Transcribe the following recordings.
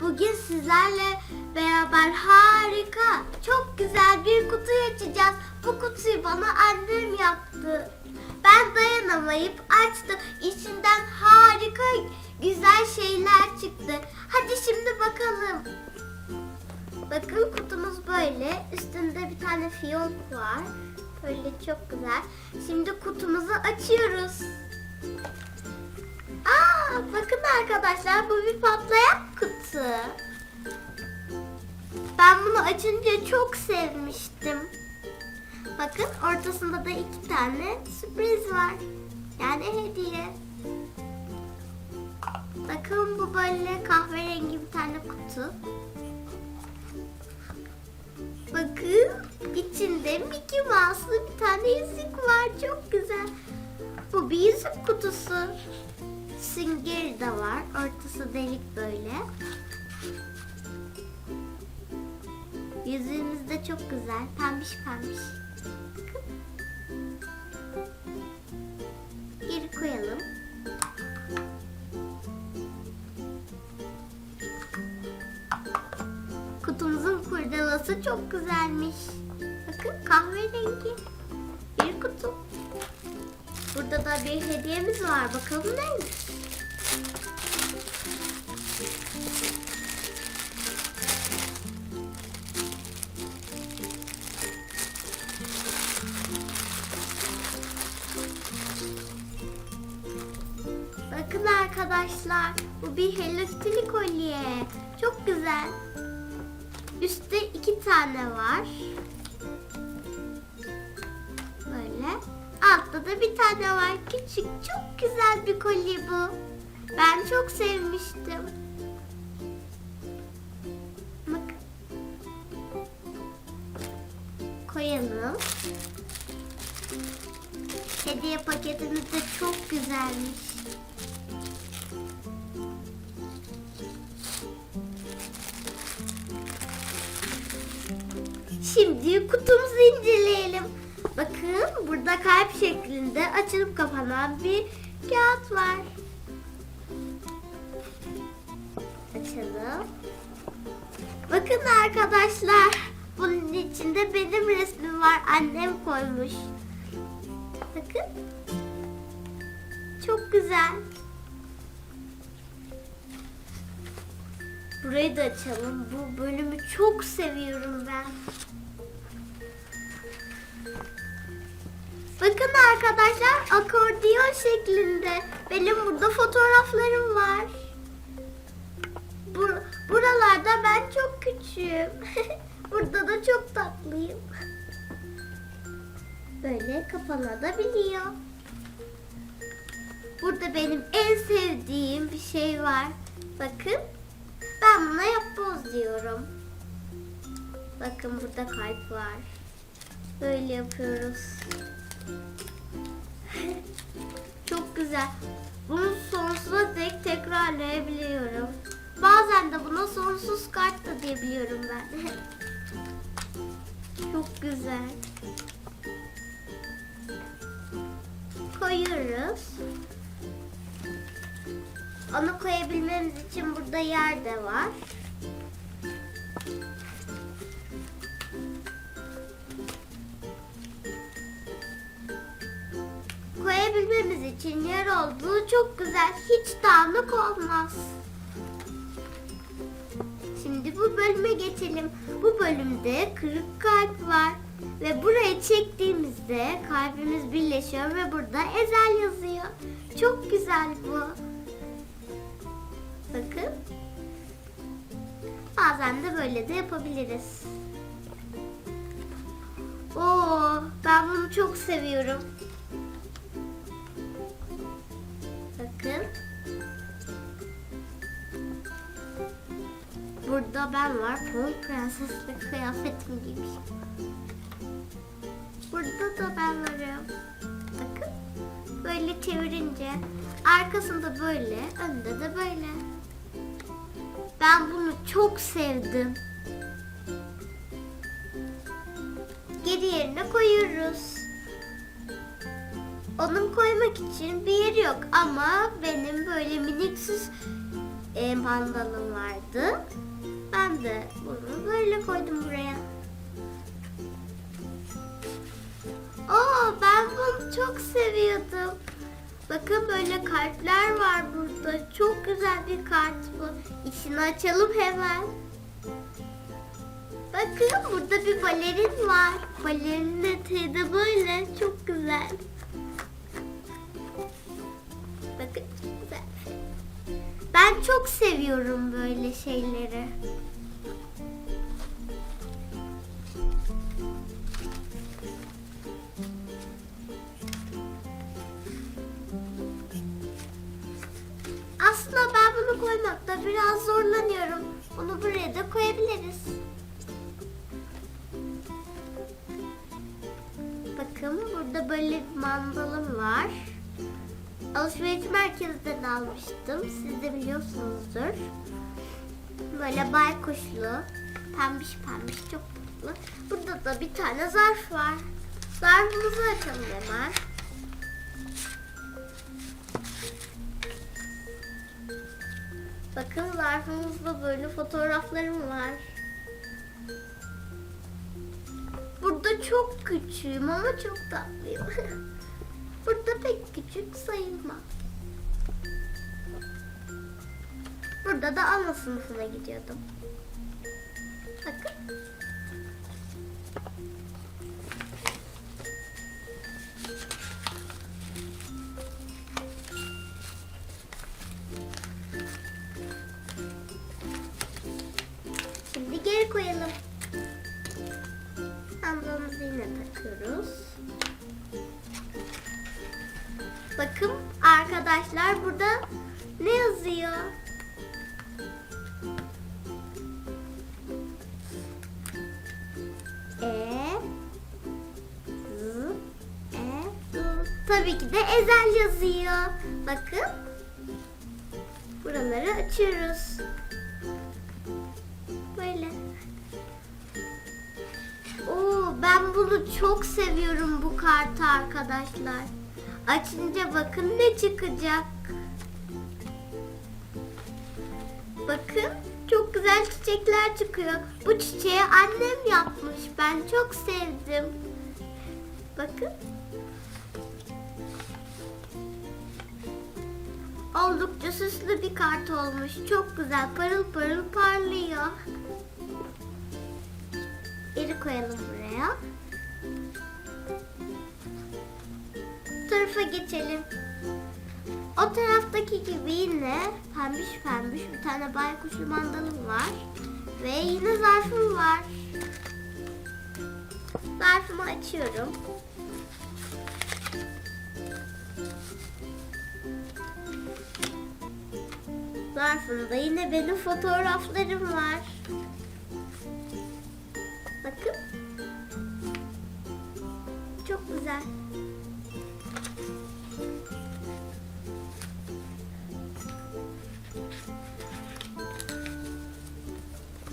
Bugün sizlerle beraber harika, çok güzel bir kutu açacağız. Bu kutuyu bana annem yaptı. Ben dayanamayıp açtım. İçinden harika, güzel şeyler çıktı. Hadi şimdi bakalım. Bakın kutumuz böyle. Üstünde bir tane fiyonk var. Böyle çok güzel. Şimdi kutumuzu açıyoruz. Aa, bakın arkadaşlar bu bir patlayan kutu. Ben bunu açınca çok sevmiştim. Bakın ortasında da iki tane sürpriz var. Yani hediye. Bakın bu böyle kahverengi bir tane kutu. Bakın içinde Mickey Mouse'lu bir tane yüzük var. Çok güzel. Bu bir yüzük kutusu. Süngeri de var. Ortası delik böyle. Yüzüğümüz de çok güzel. Pembiş pembiş. Geri koyalım. Kutumuzun kurdelası çok güzelmiş. Bakın kahverengi. Burada da bir hediyemiz var. Bakalım neymiş? Bakın arkadaşlar. Bu bir Hello Kitty kolye. Çok güzel. Üstte iki tane var. Altta da bir tane var. Küçük. Çok güzel bir kolye bu. Ben çok sevmiştim. Bak. Koyalım. Hediye paketimiz de çok güzelmiş. Şimdi kutumuzu inceleyelim. Bakın burada kalp şeklinde açılıp kapanan bir kağıt var. Açalım. Bakın arkadaşlar. Bunun içinde benim resmim var. Annem koymuş. Bakın. Çok güzel. Burayı da açalım. Bu bölümü çok seviyorum ben. Bakın arkadaşlar akordiyon şeklinde. Benim burada fotoğraflarım var. Bur- buralarda ben çok küçüğüm. burada da çok tatlıyım. Böyle kapanabiliyor. Burada benim en sevdiğim bir şey var. Bakın. Ben buna yapboz diyorum. Bakın burada kalp var. Böyle yapıyoruz. Çok güzel. Bunu sonsuza dek tekrarlayabiliyorum. Bazen de buna sonsuz kart da diyebiliyorum ben. Çok güzel. Koyuyoruz. Onu koyabilmemiz için burada yer de var. Koyabilmemiz için yer olduğu çok güzel. Hiç dağınık olmaz. Şimdi bu bölüme geçelim. Bu bölümde kırık kalp var. Ve buraya çektiğimizde kalbimiz birleşiyor ve burada ezel yazıyor. Çok güzel bu. Bakın. Bazen de böyle de yapabiliriz. Oo, ben bunu çok seviyorum. Bakın. Burada ben var. Pamuk prensesli kıyafetimi giymişim. Burada da ben varım. Bakın. Böyle çevirince arkasında böyle, önde de böyle. Ben bunu çok sevdim. Geri yerine koyuyoruz. Onun koymak için bir yeri yok ama benim böyle miniksiz e, mandalım vardı. Ben de bunu böyle koydum buraya. Oo ben bunu çok seviyordum. Bakın böyle kalpler var burada. Çok güzel bir kart bu. İçini açalım hemen. Bakın burada bir balerin var. Balerinin eteği de böyle. Çok güzel. Ben çok seviyorum böyle şeyleri. Aslında ben bunu koymakta biraz zorlanıyorum. Bunu buraya da koyabiliriz. Bakın burada böyle bir mandalım var. Alışveriş merkezinden almıştım. Siz de biliyorsunuzdur. Böyle baykuşlu, pembiş pembiş çok tatlı. Burada da bir tane zarf var. Zarfımızı açalım hemen. Bakın zarfımızda böyle fotoğraflarım var. Burada çok küçüğüm ama çok tatlıyım. Küçük sayılmaz. Burada da ana sınıfına gidiyordum. Bakın. Şimdi geri koyalım. Sandalımızı yine takıyoruz. Bakın arkadaşlar burada ne yazıyor? E Z E Z Tabii ki de ezel yazıyor. Bakın. Buraları açıyoruz. Böyle. Oo, ben bunu çok seviyorum bu kartı arkadaşlar. Açınca bakın ne çıkacak. Bakın çok güzel çiçekler çıkıyor. Bu çiçeği annem yapmış. Ben çok sevdim. Bakın. Oldukça süslü bir kart olmuş. Çok güzel parıl parıl parlıyor. Geri koyalım buraya. Tarafa geçelim. O taraftaki gibi yine pembiş pembiş bir tane baykuşlu mandalım var. Ve yine zarfım var. Zarfımı açıyorum. Zarfımda yine benim fotoğraflarım var.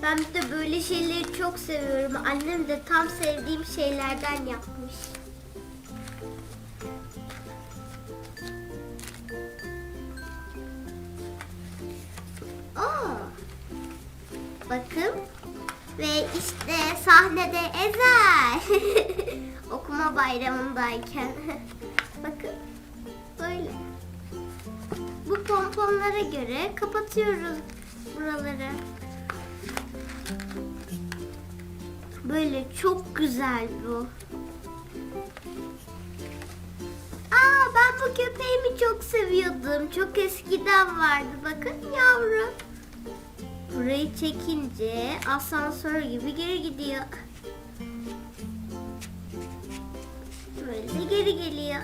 Ben de böyle şeyleri çok seviyorum. Annem de tam sevdiğim şeylerden yapmış. Aa, bakın ve işte sahnede Ezel. Okuma bayramındayken. bakın böyle. Bu pomponlara göre kapatıyoruz buraları. Böyle çok güzel bu. Aa ben bu köpeğimi çok seviyordum. Çok eskiden vardı. Bakın yavru. Burayı çekince asansör gibi geri gidiyor. Böyle geri geliyor.